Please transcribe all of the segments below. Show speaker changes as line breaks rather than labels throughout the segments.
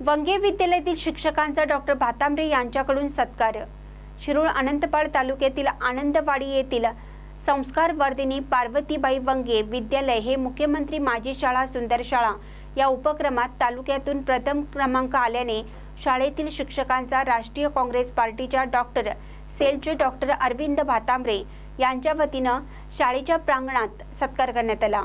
वंगे विद्यालयातील शिक्षकांचा डॉक्टर भातांबरे यांच्याकडून सत्कार. शिरूर अनंतपाळ तालुक्यातील आनंदवाडी येथील संस्कार वर्धिनी पार्वतीबाई वंगे विद्यालय हे मुख्यमंत्री माझी शाळा सुंदर शाळा या उपक्रमात तालुक्यातून प्रथम क्रमांक आल्याने शाळेतील शिक्षकांचा राष्ट्रीय काँग्रेस पार्टीच्या डॉक्टर सेलचे डॉक्टर अरविंद भातांबरे यांच्या वतीनं शाळेच्या प्रांगणात सत्कार करण्यात आला.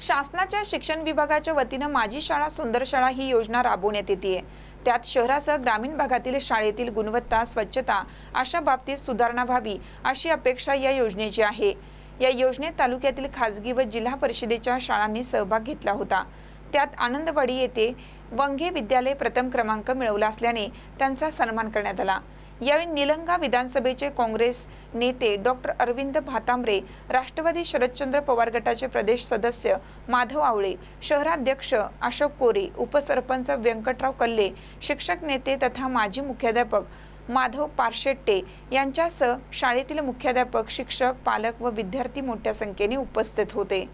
शासनाच्या शिक्षण विभागाच्या वतीनं माझी शाळा सुंदर शाळा ही योजना राबवण्यात येते. त्यात शहरासह ग्रामीण भागातील शाळेतील गुणवत्ता स्वच्छता अशा बाबतीत सुधारणा व्हावी अशी अपेक्षा या योजनेची आहे. या योजनेत तालुक्यातील खासगी व जिल्हा परिषदेच्या शाळांनी सहभाग घेतला होता. त्यात आनंदवाडी येथे वंगे विद्यालय प्रथम क्रमांक मिळवला असल्याने त्यांचा सन्मान करण्यात आला. यावेळी निलंगा विधानसभेचे काँग्रेस नेते डॉक्टर अरविंद भातांबरे राष्ट्रवादी शरदचंद्र पवार गटाचे प्रदेश सदस्य माधव आवळे शहराध्यक्ष अशोक कोरे उपसरपंच व्यंकटराव कल्ले शिक्षक नेते तथा माजी मुख्याध्यापक माधव पारशेट्टे यांच्यासह शाळेतील मुख्याध्यापक शिक्षक पालक व विद्यार्थी मोठ्या संख्येने उपस्थित होते.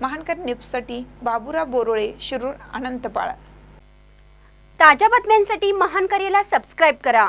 महानकर निपसाठी बाबुराव बोरोळे शिरूर अनंतपाळ.
ताज्या बातम्यांसाठी महानकरेला सबस्क्राईब करा.